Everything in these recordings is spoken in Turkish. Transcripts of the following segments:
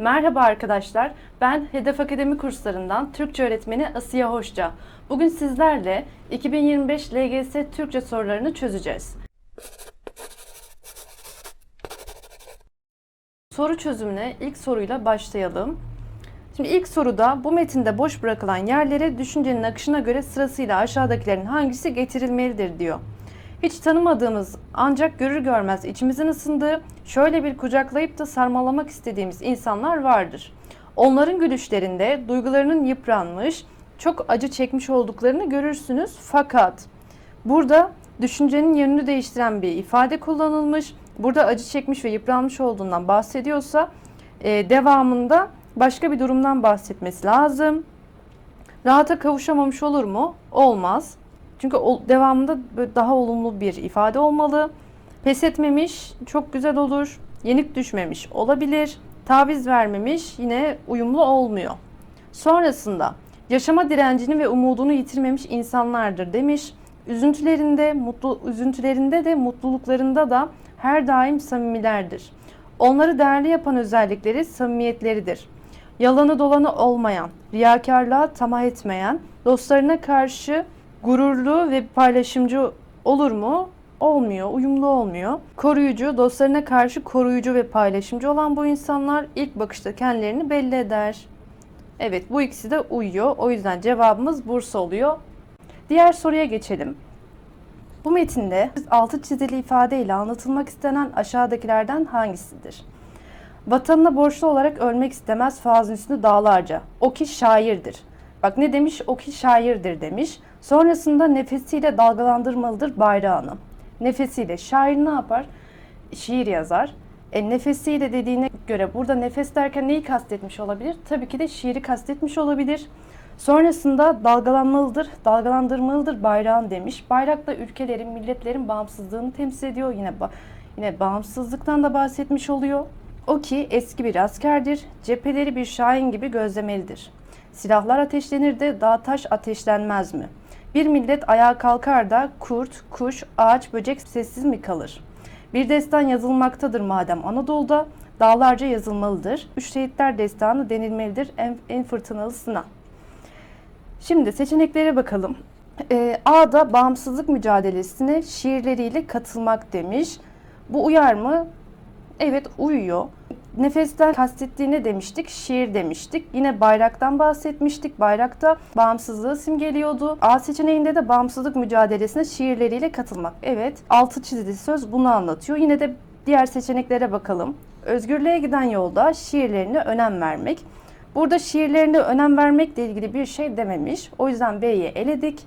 Merhaba arkadaşlar, ben Hedef Akademi kurslarından Türkçe öğretmeni Asiye Hoşça. Bugün sizlerle 2025 LGS Türkçe sorularını çözeceğiz. Soru çözümüne ilk soruyla başlayalım. Şimdi ilk soruda bu metinde boş bırakılan yerlere düşüncenin akışına göre sırasıyla aşağıdakilerin hangisi getirilmelidir diyor. Hiç tanımadığımız ancak görür görmez içimizin ısındığı, şöyle bir kucaklayıp da sarmalamak istediğimiz insanlar vardır. Onların gülüşlerinde duygularının yıpranmış, çok acı çekmiş olduklarını görürsünüz fakat burada düşüncenin yönünü değiştiren bir ifade kullanılmış. Burada acı çekmiş ve yıpranmış olduğundan bahsediyorsa e, devamında başka bir durumdan bahsetmesi lazım. Rahata kavuşamamış olur mu? Olmaz. Çünkü devamında daha olumlu bir ifade olmalı. Pes etmemiş, çok güzel olur. Yenik düşmemiş olabilir. Taviz vermemiş, yine uyumlu olmuyor. Sonrasında yaşama direncini ve umudunu yitirmemiş insanlardır demiş. Üzüntülerinde, mutlu üzüntülerinde de mutluluklarında da her daim samimilerdir. Onları değerli yapan özellikleri samimiyetleridir. Yalanı dolanı olmayan, riyakarlığa tamah etmeyen, dostlarına karşı gururlu ve paylaşımcı olur mu? Olmuyor, uyumlu olmuyor. Koruyucu, dostlarına karşı koruyucu ve paylaşımcı olan bu insanlar ilk bakışta kendilerini belli eder. Evet, bu ikisi de uyuyor. O yüzden cevabımız Bursa oluyor. Diğer soruya geçelim. Bu metinde altı çizili ifadeyle anlatılmak istenen aşağıdakilerden hangisidir? Vatanına borçlu olarak ölmek istemez Fazıl Hüsnü Dağlarca. O ki şairdir. Bak ne demiş? O ki şairdir demiş. Sonrasında nefesiyle dalgalandırmalıdır bayrağını. Nefesiyle şair ne yapar? Şiir yazar. E, nefesiyle dediğine göre burada nefes derken neyi kastetmiş olabilir? Tabii ki de şiiri kastetmiş olabilir. Sonrasında dalgalanmalıdır, dalgalandırmalıdır bayrağın demiş. Bayrak da ülkelerin, milletlerin bağımsızlığını temsil ediyor. Yine ba- yine bağımsızlıktan da bahsetmiş oluyor. O ki eski bir askerdir, cepheleri bir şahin gibi gözlemelidir. Silahlar ateşlenir de dağ taş ateşlenmez mi? Bir millet ayağa kalkar da kurt, kuş, ağaç, böcek sessiz mi kalır? Bir destan yazılmaktadır madem Anadolu'da, dağlarca yazılmalıdır. Üç şehitler destanı denilmelidir en, en fırtınalısına. Şimdi seçeneklere bakalım. Ee, A'da bağımsızlık mücadelesine şiirleriyle katılmak demiş. Bu uyar mı? Evet uyuyor. Nefesten kastettiğine demiştik, şiir demiştik. Yine bayraktan bahsetmiştik. Bayrakta bağımsızlığı simgeliyordu. A seçeneğinde de bağımsızlık mücadelesine şiirleriyle katılmak. Evet, altı çizili söz bunu anlatıyor. Yine de diğer seçeneklere bakalım. Özgürlüğe giden yolda şiirlerine önem vermek. Burada şiirlerine önem vermekle ilgili bir şey dememiş. O yüzden B'yi eledik.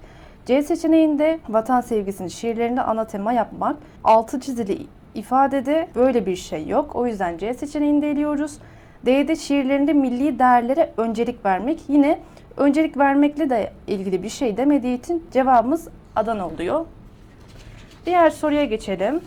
C seçeneğinde vatan sevgisini şiirlerinde ana tema yapmak. Altı çizili ifadede böyle bir şey yok. O yüzden C seçeneğini de eliyoruz. D'de şiirlerinde milli değerlere öncelik vermek. Yine öncelik vermekle de ilgili bir şey demediği için cevabımız Adana oluyor. Diğer soruya geçelim.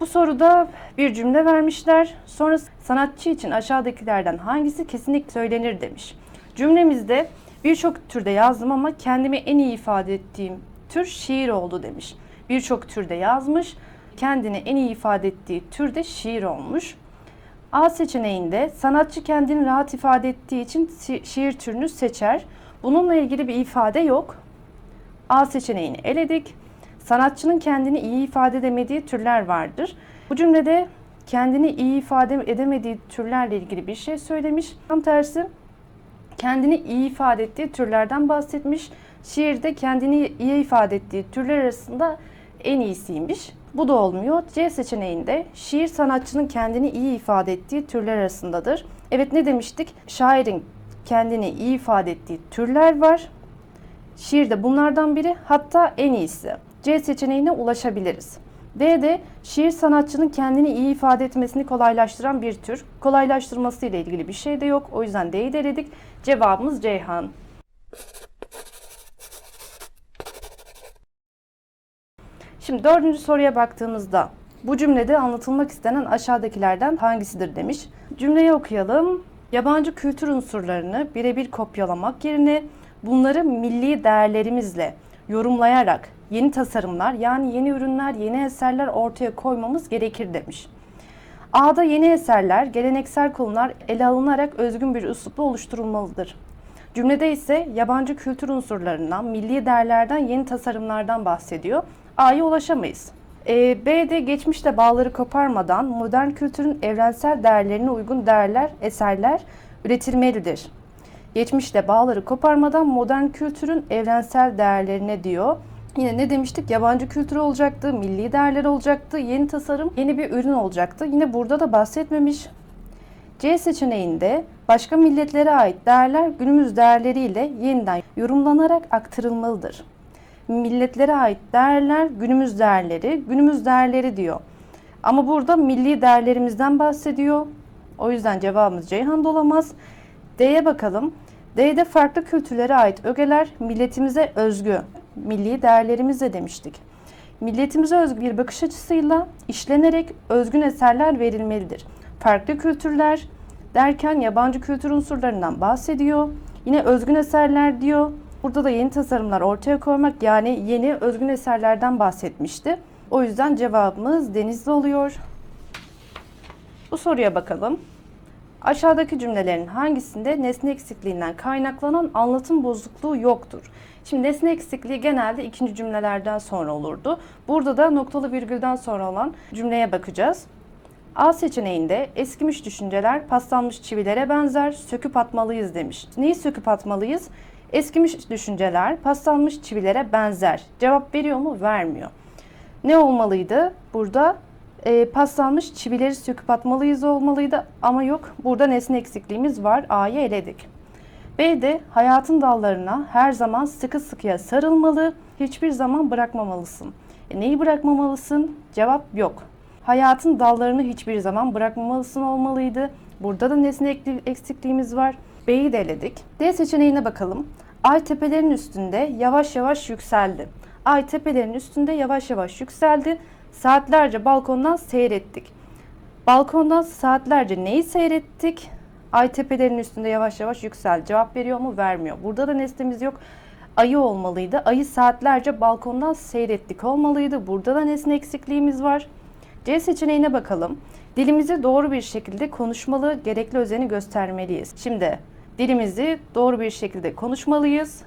Bu soruda bir cümle vermişler. Sonra sanatçı için aşağıdakilerden hangisi kesinlikle söylenir demiş. Cümlemizde birçok türde yazdım ama kendimi en iyi ifade ettiğim tür şiir oldu demiş. Birçok türde yazmış, kendini en iyi ifade ettiği türde şiir olmuş. A seçeneğinde sanatçı kendini rahat ifade ettiği için şi- şiir türünü seçer. Bununla ilgili bir ifade yok. A seçeneğini eledik. Sanatçının kendini iyi ifade edemediği türler vardır. Bu cümlede kendini iyi ifade edemediği türlerle ilgili bir şey söylemiş. Tam tersi kendini iyi ifade ettiği türlerden bahsetmiş. Şiirde kendini iyi ifade ettiği türler arasında en iyisiymiş. Bu da olmuyor. C seçeneğinde şiir sanatçının kendini iyi ifade ettiği türler arasındadır. Evet ne demiştik? Şairin kendini iyi ifade ettiği türler var. Şiir de bunlardan biri hatta en iyisi. C seçeneğine ulaşabiliriz. D'de şiir sanatçının kendini iyi ifade etmesini kolaylaştıran bir tür. Kolaylaştırması ile ilgili bir şey de yok. O yüzden D'yi de eledik. Cevabımız Ceyhan. Şimdi dördüncü soruya baktığımızda bu cümlede anlatılmak istenen aşağıdakilerden hangisidir demiş. Cümleyi okuyalım. Yabancı kültür unsurlarını birebir kopyalamak yerine bunları milli değerlerimizle yorumlayarak yeni tasarımlar yani yeni ürünler, yeni eserler ortaya koymamız gerekir demiş. A'da yeni eserler, geleneksel konular ele alınarak özgün bir üslupla oluşturulmalıdır. Cümlede ise yabancı kültür unsurlarından, milli değerlerden, yeni tasarımlardan bahsediyor. A'ya ulaşamayız. E, B'de geçmişte bağları koparmadan modern kültürün evrensel değerlerine uygun değerler, eserler üretilmelidir. Geçmişte bağları koparmadan modern kültürün evrensel değerlerine diyor. Yine ne demiştik? Yabancı kültür olacaktı, milli değerler olacaktı, yeni tasarım, yeni bir ürün olacaktı. Yine burada da bahsetmemiş. C seçeneğinde başka milletlere ait değerler günümüz değerleriyle yeniden yorumlanarak aktarılmalıdır. Milletlere ait değerler günümüz değerleri, günümüz değerleri diyor. Ama burada milli değerlerimizden bahsediyor. O yüzden cevabımız Ceyhan olamaz. D'ye bakalım. D'de farklı kültürlere ait ögeler milletimize özgü, milli değerlerimizle demiştik. Milletimize özgü bir bakış açısıyla işlenerek özgün eserler verilmelidir. Farklı kültürler derken yabancı kültür unsurlarından bahsediyor. Yine özgün eserler diyor. Burada da yeni tasarımlar ortaya koymak yani yeni özgün eserlerden bahsetmişti. O yüzden cevabımız denizli oluyor. Bu soruya bakalım. Aşağıdaki cümlelerin hangisinde nesne eksikliğinden kaynaklanan anlatım bozukluğu yoktur? Şimdi nesne eksikliği genelde ikinci cümlelerden sonra olurdu. Burada da noktalı virgülden sonra olan cümleye bakacağız. A seçeneğinde eskimiş düşünceler paslanmış çivilere benzer, söküp atmalıyız demiş. Neyi söküp atmalıyız? Eskimiş düşünceler paslanmış çivilere benzer. Cevap veriyor mu? Vermiyor. Ne olmalıydı? Burada e, paslanmış çivileri söküp atmalıyız olmalıydı ama yok. Burada nesne eksikliğimiz var. A'yı eledik. B'de hayatın dallarına her zaman sıkı sıkıya sarılmalı, hiçbir zaman bırakmamalısın. E, neyi bırakmamalısın? Cevap yok. Hayatın dallarını hiçbir zaman bırakmamalısın olmalıydı. Burada da nesne eksikliğimiz var. B'yi de eledik. D seçeneğine bakalım. Ay tepelerin üstünde yavaş yavaş yükseldi. Ay tepelerin üstünde yavaş yavaş yükseldi. Saatlerce balkondan seyrettik. Balkondan saatlerce neyi seyrettik? Ay tepelerin üstünde yavaş yavaş yükseldi. Cevap veriyor mu? Vermiyor. Burada da nesnemiz yok. Ayı olmalıydı. Ayı saatlerce balkondan seyrettik olmalıydı. Burada da nesne eksikliğimiz var. C seçeneğine bakalım. Dilimizi doğru bir şekilde konuşmalı, gerekli özeni göstermeliyiz. Şimdi dilimizi doğru bir şekilde konuşmalıyız.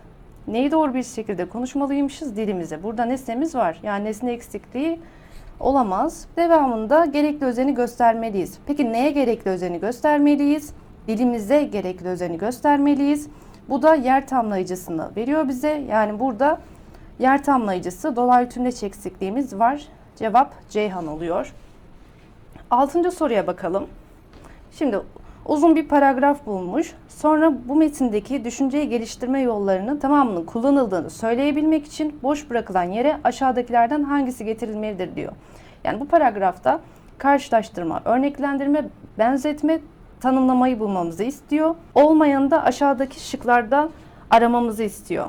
Neyi doğru bir şekilde konuşmalıymışız? Dilimizi. Burada nesnemiz var. Yani nesne eksikliği olamaz. Devamında gerekli özeni göstermeliyiz. Peki neye gerekli özeni göstermeliyiz? Dilimize gerekli özeni göstermeliyiz. Bu da yer tamlayıcısını veriyor bize. Yani burada yer tamlayıcısı dolaylı tümleç eksikliğimiz var. Cevap Ceyhan oluyor. Altıncı soruya bakalım. Şimdi uzun bir paragraf bulmuş. Sonra bu metindeki düşünceyi geliştirme yollarının tamamının kullanıldığını söyleyebilmek için boş bırakılan yere aşağıdakilerden hangisi getirilmelidir diyor. Yani bu paragrafta karşılaştırma, örneklendirme, benzetme, tanımlamayı bulmamızı istiyor. Olmayanı da aşağıdaki şıklarda aramamızı istiyor.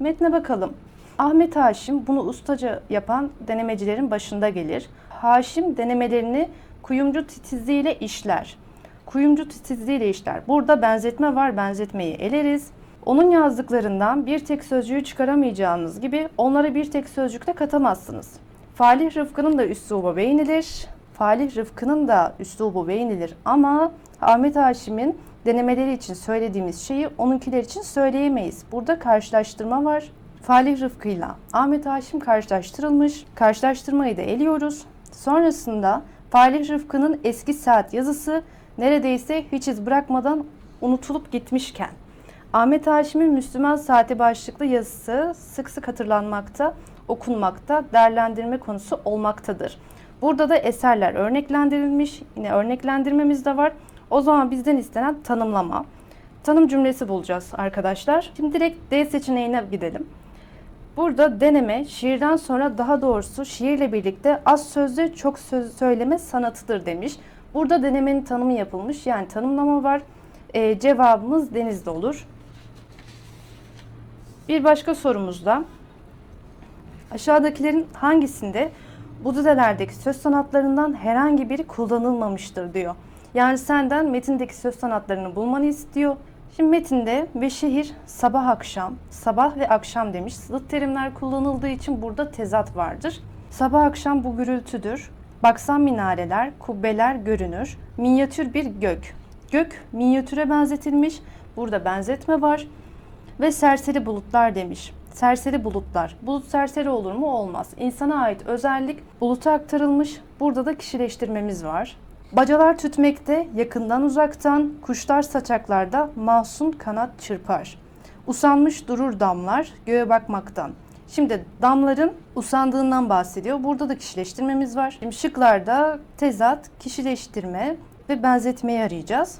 Metne bakalım. Ahmet Haşim bunu ustaca yapan denemecilerin başında gelir. Haşim denemelerini kuyumcu titizliğiyle işler. Kuyumcu titizliğiyle işler. Burada benzetme var, benzetmeyi eleriz. Onun yazdıklarından bir tek sözcüğü çıkaramayacağınız gibi onlara bir tek sözcükle katamazsınız. Falih Rıfkı'nın da üslubu beğenilir. Falih Rıfkı'nın da üslubu beğenilir ama Ahmet Haşim'in denemeleri için söylediğimiz şeyi onunkiler için söyleyemeyiz. Burada karşılaştırma var. Falih Rıfkı ile Ahmet Haşim karşılaştırılmış. Karşılaştırmayı da eliyoruz. Sonrasında Falih Rıfkı'nın eski saat yazısı neredeyse hiç iz bırakmadan unutulup gitmişken Ahmet Haşim'in Müslüman Saati başlıklı yazısı sık sık hatırlanmakta, okunmakta, değerlendirme konusu olmaktadır. Burada da eserler örneklendirilmiş. Yine örneklendirmemiz de var. O zaman bizden istenen tanımlama. Tanım cümlesi bulacağız arkadaşlar. Şimdi direkt D seçeneğine gidelim. Burada deneme şiirden sonra daha doğrusu şiirle birlikte az sözlü çok söz söyleme sanatıdır demiş. Burada denemenin tanımı yapılmış yani tanımlama var. Ee, cevabımız denizde olur. Bir başka sorumuzda aşağıdakilerin hangisinde bu dizelerdeki söz sanatlarından herhangi biri kullanılmamıştır diyor. Yani senden metindeki söz sanatlarını bulmanı istiyor. Şimdi metinde ve şehir sabah akşam, sabah ve akşam demiş. Zıt terimler kullanıldığı için burada tezat vardır. Sabah akşam bu gürültüdür. Baksan minareler, kubbeler görünür. Minyatür bir gök. Gök minyatüre benzetilmiş. Burada benzetme var. Ve serseri bulutlar demiş. Serseri bulutlar. Bulut serseri olur mu? Olmaz. İnsana ait özellik buluta aktarılmış. Burada da kişileştirmemiz var. Bacalar tütmekte, yakından uzaktan, kuşlar saçaklarda mahzun kanat çırpar. Usanmış durur damlar göğe bakmaktan. Şimdi damların usandığından bahsediyor. Burada da kişileştirmemiz var. Şimdi şıklarda tezat, kişileştirme ve benzetmeyi arayacağız.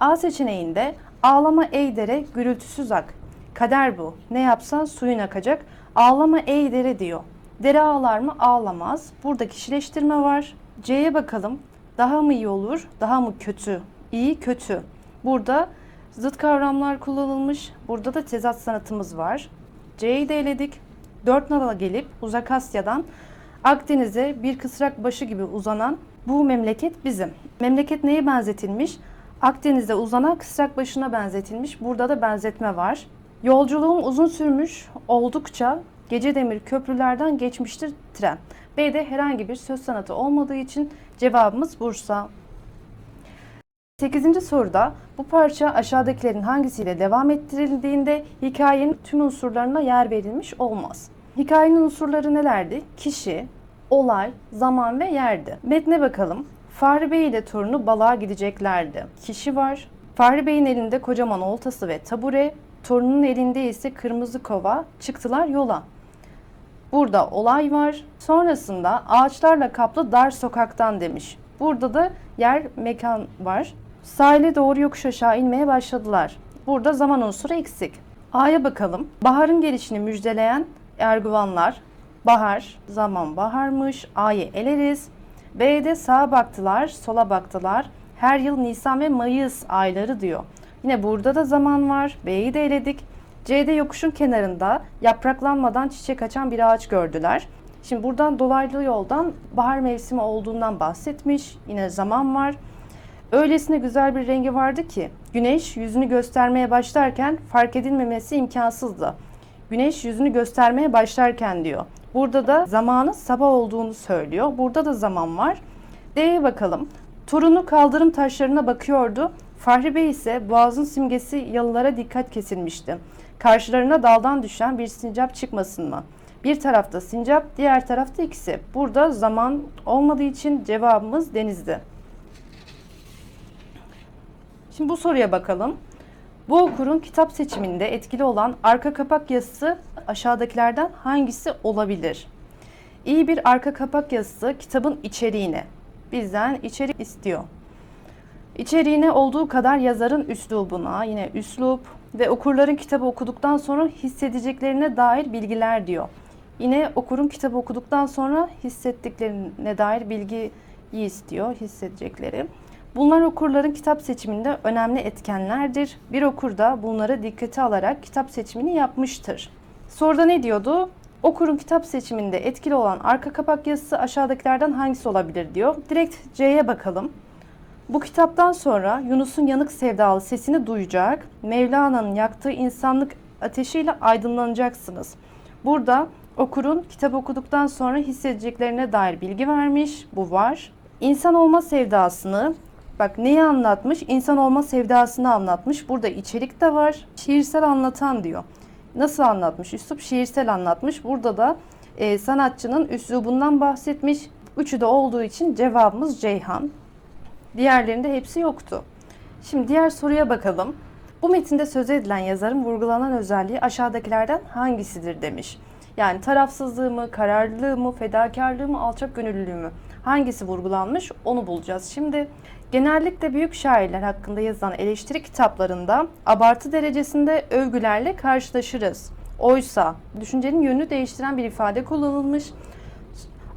A seçeneğinde ağlama ey dere gürültüsüz ak. Kader bu. Ne yapsan suyun akacak. Ağlama ey dere diyor. Dere ağlar mı? Ağlamaz. Burada kişileştirme var. C'ye bakalım. Daha mı iyi olur? Daha mı kötü? İyi, kötü. Burada zıt kavramlar kullanılmış. Burada da tezat sanatımız var. C'yi de eledik. Dört nala gelip Uzak Asya'dan Akdeniz'e bir kısrak başı gibi uzanan bu memleket bizim. Memleket neye benzetilmiş? Akdeniz'de uzanan kısrak başına benzetilmiş. Burada da benzetme var. Yolculuğum uzun sürmüş oldukça gece demir köprülerden geçmiştir tren. B'de herhangi bir söz sanatı olmadığı için cevabımız Bursa. 8. soruda bu parça aşağıdakilerin hangisiyle devam ettirildiğinde hikayenin tüm unsurlarına yer verilmiş olmaz. Hikayenin unsurları nelerdi? Kişi, olay, zaman ve yerdi. Metne bakalım. Fahri Bey ile torunu balığa gideceklerdi. Kişi var. Fahri Bey'in elinde kocaman oltası ve tabure, torunun elinde ise kırmızı kova. Çıktılar yola. Burada olay var. Sonrasında ağaçlarla kaplı dar sokaktan demiş. Burada da yer mekan var. Sahile doğru yokuş aşağı inmeye başladılar. Burada zaman unsuru eksik. A'ya bakalım. Baharın gelişini müjdeleyen erguvanlar. Bahar, zaman baharmış. A'yı eleriz. B'de sağa baktılar, sola baktılar. Her yıl Nisan ve Mayıs ayları diyor. Yine burada da zaman var. B'yi de eledik. C'de yokuşun kenarında yapraklanmadan çiçek açan bir ağaç gördüler. Şimdi buradan dolaylı yoldan bahar mevsimi olduğundan bahsetmiş. Yine zaman var. Öylesine güzel bir rengi vardı ki güneş yüzünü göstermeye başlarken fark edilmemesi imkansızdı. Güneş yüzünü göstermeye başlarken diyor. Burada da zamanın sabah olduğunu söylüyor. Burada da zaman var. D'ye bakalım. Torunu kaldırım taşlarına bakıyordu. Fahri Bey ise boğazın simgesi yalılara dikkat kesilmişti. Karşılarına daldan düşen bir sincap çıkmasın mı? Bir tarafta sincap, diğer tarafta ikisi. Burada zaman olmadığı için cevabımız denizdi. Şimdi bu soruya bakalım. Bu okurun kitap seçiminde etkili olan arka kapak yazısı aşağıdakilerden hangisi olabilir? İyi bir arka kapak yazısı kitabın içeriğine bizden içerik istiyor. İçeriğine olduğu kadar yazarın üslubuna, yine üslup ve okurların kitabı okuduktan sonra hissedeceklerine dair bilgiler diyor. Yine okurun kitabı okuduktan sonra hissettiklerine dair bilgiyi istiyor, hissedecekleri. Bunlar okurların kitap seçiminde önemli etkenlerdir. Bir okur da bunları dikkate alarak kitap seçimini yapmıştır. Soruda ne diyordu? Okurun kitap seçiminde etkili olan arka kapak yazısı aşağıdakilerden hangisi olabilir diyor. Direkt C'ye bakalım. Bu kitaptan sonra Yunus'un yanık sevdalı sesini duyacak, Mevlana'nın yaktığı insanlık ateşiyle aydınlanacaksınız. Burada okurun kitap okuduktan sonra hissedeceklerine dair bilgi vermiş, bu var. İnsan olma sevdasını, bak neyi anlatmış? İnsan olma sevdasını anlatmış. Burada içerik de var. Şiirsel anlatan diyor. Nasıl anlatmış? Üslup şiirsel anlatmış. Burada da e, sanatçının üslubundan bahsetmiş. Üçü de olduğu için cevabımız Ceyhan. Diğerlerinde hepsi yoktu. Şimdi diğer soruya bakalım. Bu metinde söz edilen yazarın vurgulanan özelliği aşağıdakilerden hangisidir demiş. Yani tarafsızlığı mı, kararlılığı mı, fedakarlığı mı, alçak gönüllülüğü mü? Hangisi vurgulanmış onu bulacağız. Şimdi genellikle büyük şairler hakkında yazılan eleştiri kitaplarında abartı derecesinde övgülerle karşılaşırız. Oysa düşüncenin yönünü değiştiren bir ifade kullanılmış.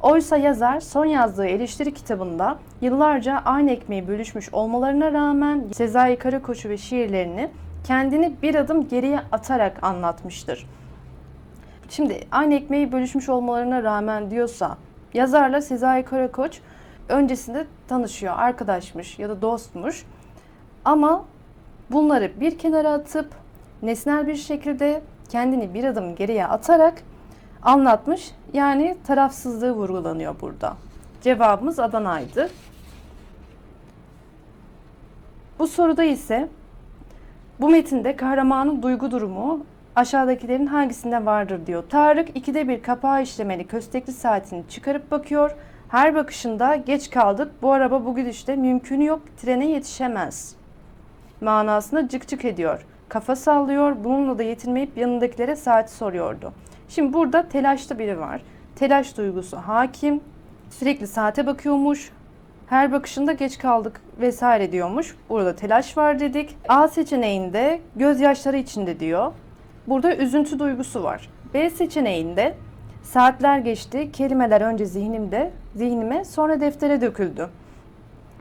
Oysa yazar son yazdığı eleştiri kitabında yıllarca aynı ekmeği bölüşmüş olmalarına rağmen Sezai Karakoç'u ve şiirlerini kendini bir adım geriye atarak anlatmıştır. Şimdi aynı ekmeği bölüşmüş olmalarına rağmen diyorsa yazarla Sezai Karakoç öncesinde tanışıyor, arkadaşmış ya da dostmuş. Ama bunları bir kenara atıp nesnel bir şekilde kendini bir adım geriye atarak anlatmış. Yani tarafsızlığı vurgulanıyor burada. Cevabımız Adana'ydı. Bu soruda ise bu metinde kahramanın duygu durumu aşağıdakilerin hangisinde vardır diyor. Tarık ikide bir kapağı işlemeli köstekli saatini çıkarıp bakıyor. Her bakışında geç kaldık bu araba bu gidişte mümkünü yok trene yetişemez manasında cık cık ediyor. Kafa sallıyor bununla da yetinmeyip yanındakilere saati soruyordu. Şimdi burada telaşlı biri var. Telaş duygusu hakim. Sürekli saate bakıyormuş. Her bakışında geç kaldık vesaire diyormuş. Burada telaş var dedik. A seçeneğinde gözyaşları içinde diyor. Burada üzüntü duygusu var. B seçeneğinde saatler geçti, kelimeler önce zihnimde, zihnime sonra deftere döküldü.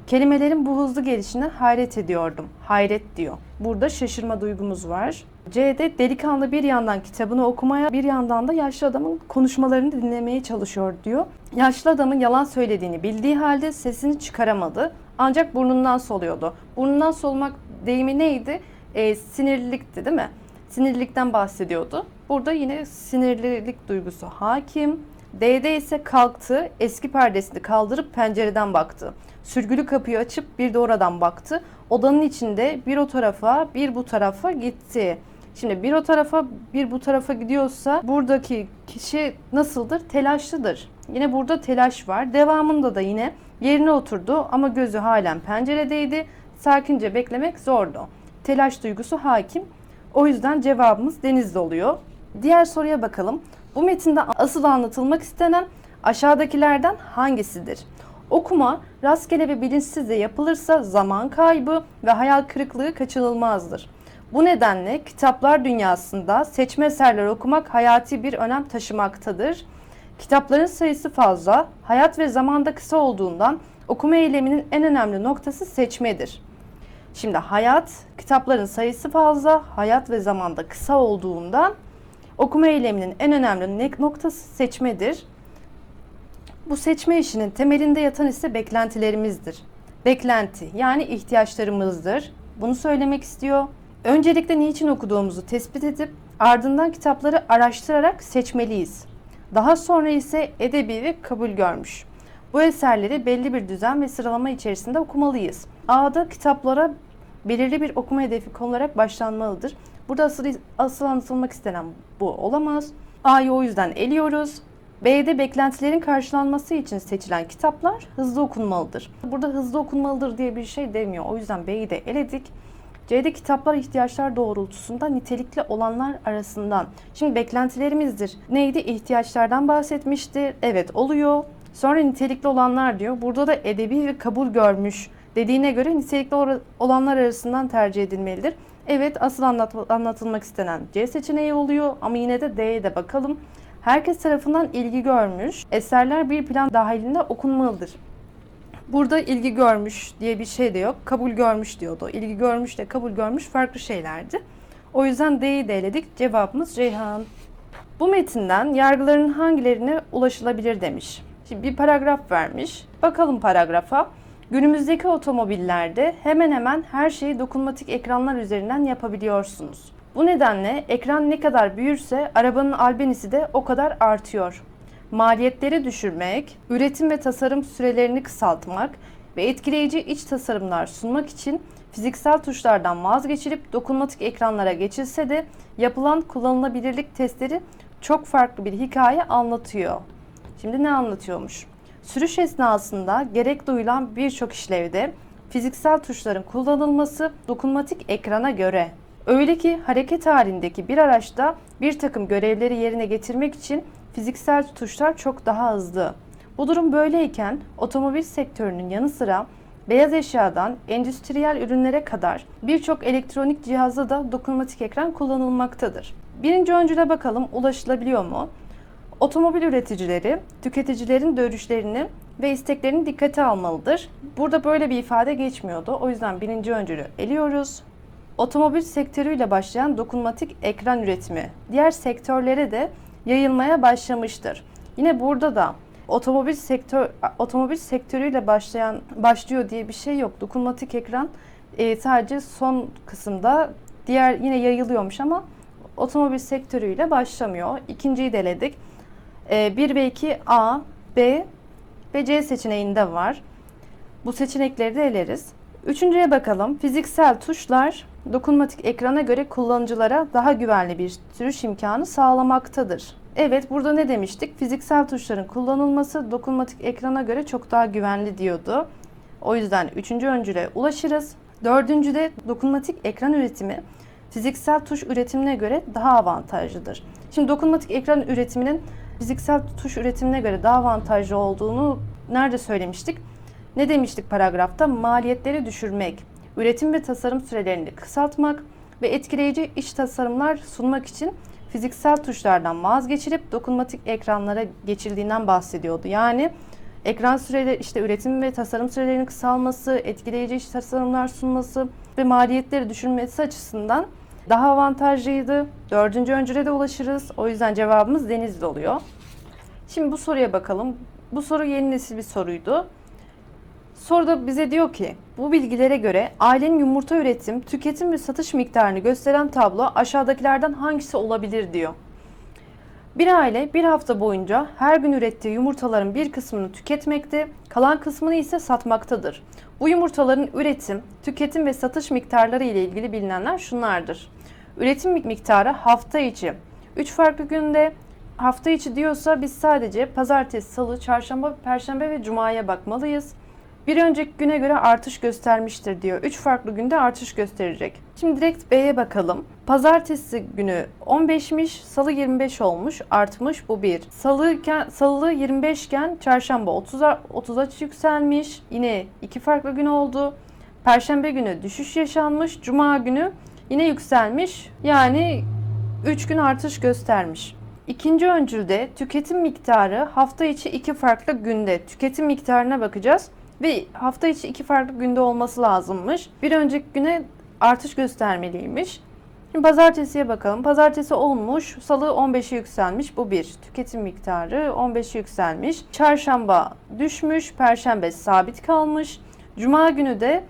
Kelimelerin bu hızlı gelişine hayret ediyordum. Hayret diyor. Burada şaşırma duygumuz var. C'de delikanlı bir yandan kitabını okumaya bir yandan da yaşlı adamın konuşmalarını dinlemeye çalışıyor diyor. Yaşlı adamın yalan söylediğini bildiği halde sesini çıkaramadı. Ancak burnundan soluyordu. Burnundan solmak deyimi neydi? E, sinirlilikti değil mi? Sinirlilikten bahsediyordu. Burada yine sinirlilik duygusu hakim. D'de ise kalktı, eski perdesini kaldırıp pencereden baktı. Sürgülü kapıyı açıp bir de oradan baktı. Odanın içinde bir o tarafa bir bu tarafa gitti. Şimdi bir o tarafa bir bu tarafa gidiyorsa buradaki kişi nasıldır? Telaşlıdır. Yine burada telaş var. Devamında da yine yerine oturdu ama gözü halen penceredeydi. Sakince beklemek zordu. Telaş duygusu hakim. O yüzden cevabımız denizde oluyor. Diğer soruya bakalım. Bu metinde asıl anlatılmak istenen aşağıdakilerden hangisidir? Okuma rastgele ve bilinçsizce yapılırsa zaman kaybı ve hayal kırıklığı kaçınılmazdır. Bu nedenle kitaplar dünyasında seçme eserler okumak hayati bir önem taşımaktadır. Kitapların sayısı fazla, hayat ve zamanda kısa olduğundan okuma eyleminin en önemli noktası seçmedir. Şimdi hayat, kitapların sayısı fazla, hayat ve zamanda kısa olduğundan okuma eyleminin en önemli noktası seçmedir. Bu seçme işinin temelinde yatan ise beklentilerimizdir. Beklenti yani ihtiyaçlarımızdır. Bunu söylemek istiyor. Öncelikle niçin okuduğumuzu tespit edip ardından kitapları araştırarak seçmeliyiz. Daha sonra ise edebi ve kabul görmüş. Bu eserleri belli bir düzen ve sıralama içerisinde okumalıyız. A'da kitaplara belirli bir okuma hedefi konularak başlanmalıdır. Burada asıl, asıl anlatılmak istenen bu olamaz. A'yı o yüzden eliyoruz. B'de beklentilerin karşılanması için seçilen kitaplar hızlı okunmalıdır. Burada hızlı okunmalıdır diye bir şey demiyor. O yüzden B'yi de eledik. C'de kitaplar ihtiyaçlar doğrultusunda nitelikli olanlar arasından. Şimdi beklentilerimizdir. Neydi? İhtiyaçlardan bahsetmişti. Evet oluyor. Sonra nitelikli olanlar diyor. Burada da edebi ve kabul görmüş dediğine göre nitelikli olanlar arasından tercih edilmelidir. Evet asıl anlat anlatılmak istenen C seçeneği oluyor ama yine de D'ye de bakalım. Herkes tarafından ilgi görmüş. Eserler bir plan dahilinde okunmalıdır. Burada ilgi görmüş diye bir şey de yok. Kabul görmüş diyordu. İlgi görmüş de kabul görmüş farklı şeylerdi. O yüzden D'yi de eledik. Cevabımız Ceyhan. Bu metinden yargıların hangilerine ulaşılabilir demiş. Şimdi bir paragraf vermiş. Bakalım paragrafa. Günümüzdeki otomobillerde hemen hemen her şeyi dokunmatik ekranlar üzerinden yapabiliyorsunuz. Bu nedenle ekran ne kadar büyürse arabanın albenisi de o kadar artıyor. Maliyetleri düşürmek, üretim ve tasarım sürelerini kısaltmak ve etkileyici iç tasarımlar sunmak için fiziksel tuşlardan vazgeçilip dokunmatik ekranlara geçilse de yapılan kullanılabilirlik testleri çok farklı bir hikaye anlatıyor. Şimdi ne anlatıyormuş? Sürüş esnasında gerek duyulan birçok işlevde fiziksel tuşların kullanılması dokunmatik ekrana göre. Öyle ki hareket halindeki bir araçta bir takım görevleri yerine getirmek için fiziksel tuşlar çok daha hızlı. Bu durum böyleyken otomobil sektörünün yanı sıra beyaz eşyadan endüstriyel ürünlere kadar birçok elektronik cihazda da dokunmatik ekran kullanılmaktadır. Birinci öncüle bakalım ulaşılabiliyor mu? Otomobil üreticileri tüketicilerin görüşlerini ve isteklerini dikkate almalıdır. Burada böyle bir ifade geçmiyordu. O yüzden birinci öncülü eliyoruz. Otomobil sektörüyle başlayan dokunmatik ekran üretimi diğer sektörlere de yayılmaya başlamıştır. Yine burada da otomobil sektör otomobil sektörüyle başlayan başlıyor diye bir şey yok. Dokunmatik ekran e, sadece son kısımda diğer yine yayılıyormuş ama otomobil sektörüyle başlamıyor. İkinciyi deledik. 1 ee, ve 2 A, B ve C seçeneğinde var. Bu seçenekleri de eleriz. Üçüncüye bakalım. Fiziksel tuşlar dokunmatik ekrana göre kullanıcılara daha güvenli bir sürüş imkanı sağlamaktadır. Evet burada ne demiştik? Fiziksel tuşların kullanılması dokunmatik ekrana göre çok daha güvenli diyordu. O yüzden üçüncü öncüle ulaşırız. Dördüncüde dokunmatik ekran üretimi fiziksel tuş üretimine göre daha avantajlıdır. Şimdi dokunmatik ekran üretiminin fiziksel tuş üretimine göre daha avantajlı olduğunu nerede söylemiştik? Ne demiştik paragrafta? Maliyetleri düşürmek, üretim ve tasarım sürelerini kısaltmak ve etkileyici iç tasarımlar sunmak için fiziksel tuşlardan vazgeçilip dokunmatik ekranlara geçildiğinden bahsediyordu. Yani ekran süreleri işte üretim ve tasarım sürelerinin kısalması, etkileyici iç tasarımlar sunması ve maliyetleri düşürmesi açısından daha avantajlıydı. Dördüncü öncüle de ulaşırız. O yüzden cevabımız Denizli oluyor. Şimdi bu soruya bakalım. Bu soru yeni nesil bir soruydu. Soruda bize diyor ki bu bilgilere göre ailenin yumurta üretim, tüketim ve satış miktarını gösteren tablo aşağıdakilerden hangisi olabilir diyor. Bir aile bir hafta boyunca her gün ürettiği yumurtaların bir kısmını tüketmekte, kalan kısmını ise satmaktadır. Bu yumurtaların üretim, tüketim ve satış miktarları ile ilgili bilinenler şunlardır. Üretim miktarı hafta içi 3 farklı günde, hafta içi diyorsa biz sadece pazartesi, salı, çarşamba, perşembe ve cumaya bakmalıyız. Bir önceki güne göre artış göstermiştir diyor. 3 farklı günde artış gösterecek. Şimdi direkt B'ye bakalım. Pazartesi günü 15'miş, salı 25 olmuş, artmış bu 1. Salı, salı 25 iken çarşamba 30'a 30'a yükselmiş. Yine iki farklı gün oldu. Perşembe günü düşüş yaşanmış, cuma günü yine yükselmiş. Yani 3 gün artış göstermiş. İkinci öncülde tüketim miktarı hafta içi iki farklı günde tüketim miktarına bakacağız. Ve hafta içi iki farklı günde olması lazımmış. Bir önceki güne artış göstermeliymiş. Şimdi pazartesiye bakalım. Pazartesi olmuş. Salı 15'e yükselmiş. Bu bir. Tüketim miktarı 15'e yükselmiş. Çarşamba düşmüş. Perşembe sabit kalmış. Cuma günü de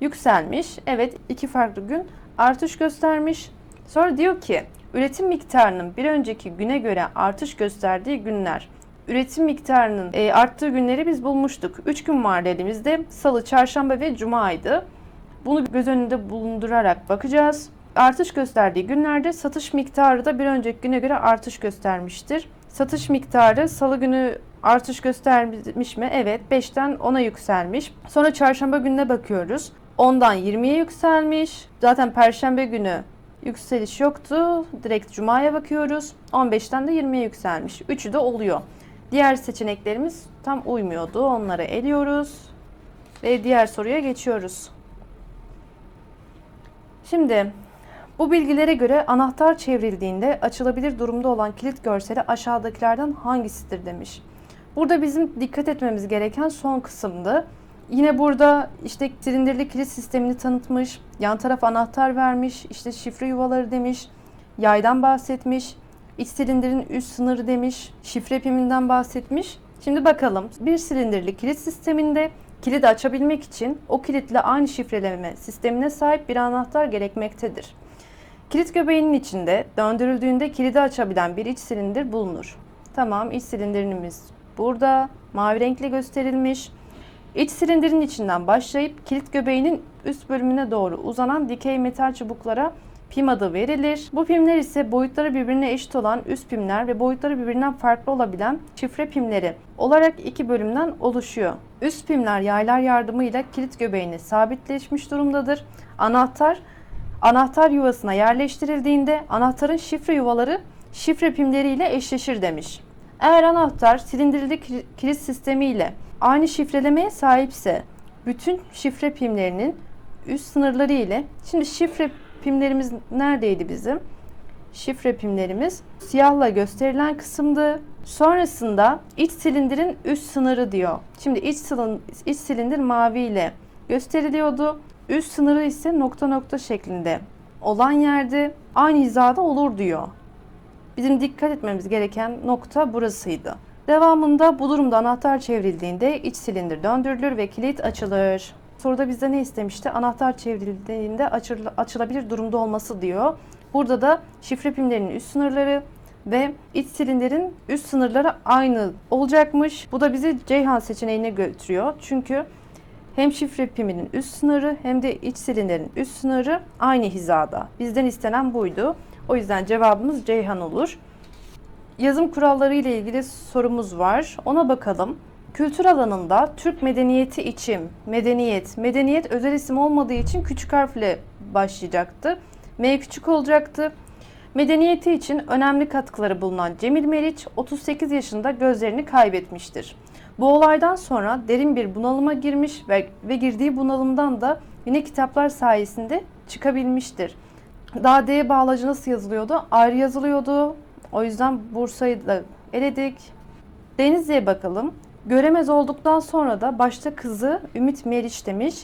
yükselmiş. Evet iki farklı gün artış göstermiş. Sonra diyor ki üretim miktarının bir önceki güne göre artış gösterdiği günler üretim miktarının e, arttığı günleri biz bulmuştuk. 3 gün vardı elimizde. Salı, çarşamba ve cumaydı. Bunu göz önünde bulundurarak bakacağız. Artış gösterdiği günlerde satış miktarı da bir önceki güne göre artış göstermiştir. Satış miktarı salı günü artış göstermiş mi? Evet 5'ten 10'a yükselmiş. Sonra çarşamba gününe bakıyoruz. 10'dan 20'ye yükselmiş. Zaten perşembe günü yükseliş yoktu. Direkt cumaya bakıyoruz. 15'ten de 20'ye yükselmiş. Üçü de oluyor. Diğer seçeneklerimiz tam uymuyordu. Onları eliyoruz. Ve diğer soruya geçiyoruz. Şimdi bu bilgilere göre anahtar çevrildiğinde açılabilir durumda olan kilit görseli aşağıdakilerden hangisidir demiş. Burada bizim dikkat etmemiz gereken son kısımdı. Yine burada işte silindirli kilit sistemini tanıtmış, yan taraf anahtar vermiş, işte şifre yuvaları demiş, yaydan bahsetmiş, iç silindirin üst sınırı demiş, şifre piminden bahsetmiş. Şimdi bakalım bir silindirli kilit sisteminde kilidi açabilmek için o kilitle aynı şifreleme sistemine sahip bir anahtar gerekmektedir. Kilit göbeğinin içinde döndürüldüğünde kilidi açabilen bir iç silindir bulunur. Tamam iç silindirimiz burada mavi renkle gösterilmiş. İç silindirin içinden başlayıp kilit göbeğinin üst bölümüne doğru uzanan dikey metal çubuklara pim adı verilir. Bu pimler ise boyutları birbirine eşit olan üst pimler ve boyutları birbirinden farklı olabilen şifre pimleri olarak iki bölümden oluşuyor. Üst pimler yaylar yardımıyla kilit göbeğine sabitleşmiş durumdadır. Anahtar anahtar yuvasına yerleştirildiğinde anahtarın şifre yuvaları şifre pimleriyle eşleşir demiş. Eğer anahtar silindirli kilit sistemi ile aynı şifrelemeye sahipse bütün şifre pimlerinin üst sınırları ile şimdi şifre pimlerimiz neredeydi bizim? Şifre pimlerimiz siyahla gösterilen kısımdı. Sonrasında iç silindirin üst sınırı diyor. Şimdi iç, silin, iç silindir mavi ile gösteriliyordu. Üst sınırı ise nokta nokta şeklinde olan yerde aynı hizada olur diyor. Bizim dikkat etmemiz gereken nokta burasıydı. Devamında bu durumda anahtar çevrildiğinde iç silindir döndürülür ve kilit açılır. Soruda bizde ne istemişti? Anahtar çevrildiğinde açılabilir durumda olması diyor. Burada da şifre pimlerinin üst sınırları, ve iç silindirin üst sınırları aynı olacakmış. Bu da bizi Ceyhan seçeneğine götürüyor. Çünkü hem şifre piminin üst sınırı hem de iç silindirin üst sınırı aynı hizada. Bizden istenen buydu. O yüzden cevabımız Ceyhan olur. Yazım kuralları ile ilgili sorumuz var. Ona bakalım. Kültür alanında Türk medeniyeti için medeniyet, medeniyet özel isim olmadığı için küçük harfle başlayacaktı. M küçük olacaktı. Medeniyeti için önemli katkıları bulunan Cemil Meriç 38 yaşında gözlerini kaybetmiştir. Bu olaydan sonra derin bir bunalıma girmiş ve, ve girdiği bunalımdan da yine kitaplar sayesinde çıkabilmiştir. Daha D bağlacı nasıl yazılıyordu? Ayrı yazılıyordu. O yüzden Bursa'yı da eledik. Denizli'ye bakalım. Göremez olduktan sonra da başta kızı Ümit Meriç demiş.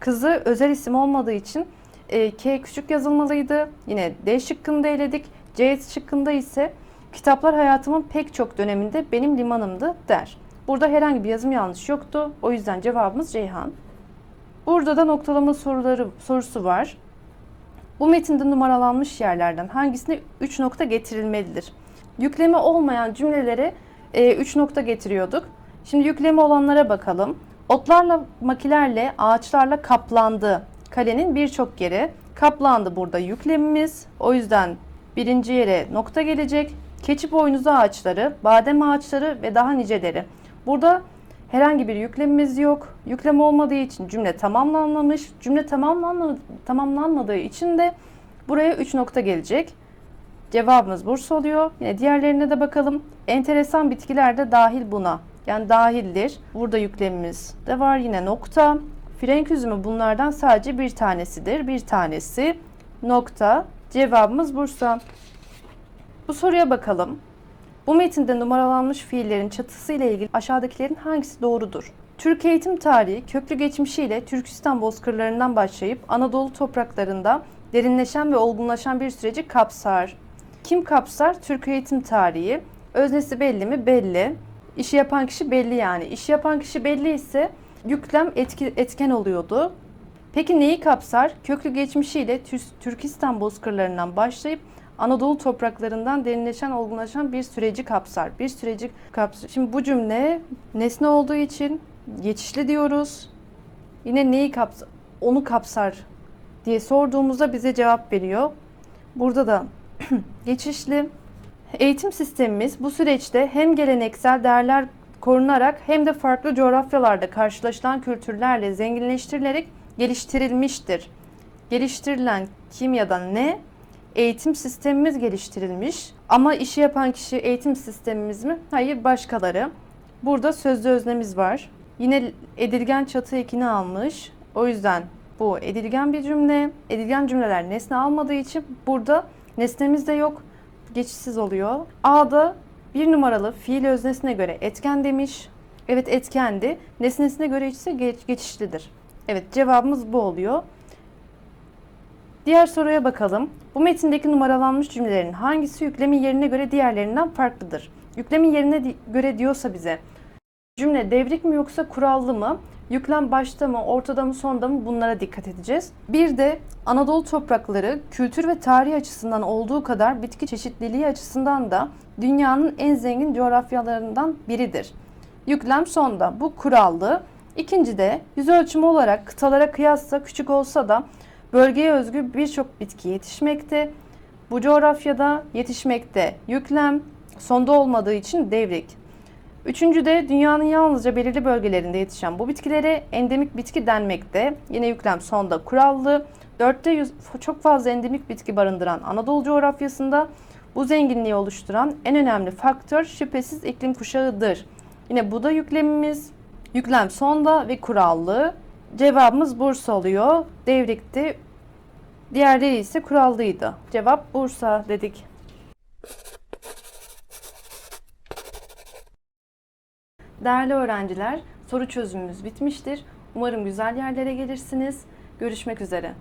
Kızı özel isim olmadığı için e, K küçük yazılmalıydı. Yine D şıkkını da eledik. C şıkkında ise kitaplar hayatımın pek çok döneminde benim limanımdı der. Burada herhangi bir yazım yanlış yoktu. O yüzden cevabımız Ceyhan. Burada da noktalama soruları sorusu var. Bu metinde numaralanmış yerlerden hangisine 3 nokta getirilmelidir? Yükleme olmayan cümlelere 3 nokta getiriyorduk. Şimdi yükleme olanlara bakalım. Otlarla, makilerle, ağaçlarla kaplandı. Kalenin birçok yeri kaplandı burada yüklemimiz. O yüzden birinci yere nokta gelecek. Keçi boynuzu ağaçları, badem ağaçları ve daha niceleri. Burada herhangi bir yüklemimiz yok. Yükleme olmadığı için cümle tamamlanmamış. Cümle tamamlanma, tamamlanmadığı için de buraya 3 nokta gelecek. Cevabımız Bursa oluyor. Yine diğerlerine de bakalım. Enteresan bitkiler de dahil buna. Yani dahildir. Burada yüklemimiz de var yine nokta. Frenk üzümü bunlardan sadece bir tanesidir. Bir tanesi nokta. Cevabımız Bursa. Bu soruya bakalım. Bu metinde numaralanmış fiillerin çatısı ile ilgili aşağıdakilerin hangisi doğrudur? Türk eğitim tarihi köklü geçmişiyle Türkistan bozkırlarından başlayıp Anadolu topraklarında derinleşen ve olgunlaşan bir süreci kapsar. Kim kapsar? Türk eğitim tarihi. Öznesi belli mi? Belli. İşi yapan kişi belli yani. İşi yapan kişi belli ise yüklem etki, etken oluyordu. Peki neyi kapsar? Köklü geçmişiyle Türkistan bozkırlarından başlayıp Anadolu topraklarından derinleşen, olgunlaşan bir süreci kapsar. Bir süreci kapsar. Şimdi bu cümle nesne olduğu için geçişli diyoruz. Yine neyi kapsar? Onu kapsar diye sorduğumuzda bize cevap veriyor. Burada da geçişli. Eğitim sistemimiz bu süreçte hem geleneksel değerler korunarak hem de farklı coğrafyalarda karşılaşılan kültürlerle zenginleştirilerek geliştirilmiştir. Geliştirilen kim ya da ne? Eğitim sistemimiz geliştirilmiş. Ama işi yapan kişi eğitim sistemimiz mi? Hayır başkaları. Burada sözlü öznemiz var. Yine edilgen çatı ekini almış. O yüzden bu edilgen bir cümle. Edilgen cümleler nesne almadığı için burada nesnemiz de yok. Geçişsiz oluyor. A'da bir numaralı fiil öznesine göre etken demiş. Evet etkendi. Nesnesine göre ise geç, geçişlidir. Evet cevabımız bu oluyor. Diğer soruya bakalım. Bu metindeki numaralanmış cümlelerin hangisi yüklemin yerine göre diğerlerinden farklıdır? Yüklemin yerine di- göre diyorsa bize cümle devrik mi yoksa kurallı mı? Yüklem başta mı, ortada mı, sonda mı bunlara dikkat edeceğiz. Bir de Anadolu toprakları kültür ve tarih açısından olduğu kadar bitki çeşitliliği açısından da dünyanın en zengin coğrafyalarından biridir. Yüklem sonda. Bu kurallı. İkinci de yüz ölçümü olarak kıtalara kıyasla küçük olsa da bölgeye özgü birçok bitki yetişmekte. Bu coğrafyada yetişmekte yüklem, sonda olmadığı için devrik. Üçüncü de dünyanın yalnızca belirli bölgelerinde yetişen bu bitkilere endemik bitki denmekte. Yine yüklem sonda kurallı. Dörtte yüz, çok fazla endemik bitki barındıran Anadolu coğrafyasında bu zenginliği oluşturan en önemli faktör şüphesiz iklim kuşağıdır. Yine bu da yüklemimiz. Yüklem sonda ve kurallı. Cevabımız Bursa oluyor. Devrikti. Diğerleri ise kurallıydı. Cevap Bursa dedik. Değerli öğrenciler, soru çözümümüz bitmiştir. Umarım güzel yerlere gelirsiniz. Görüşmek üzere.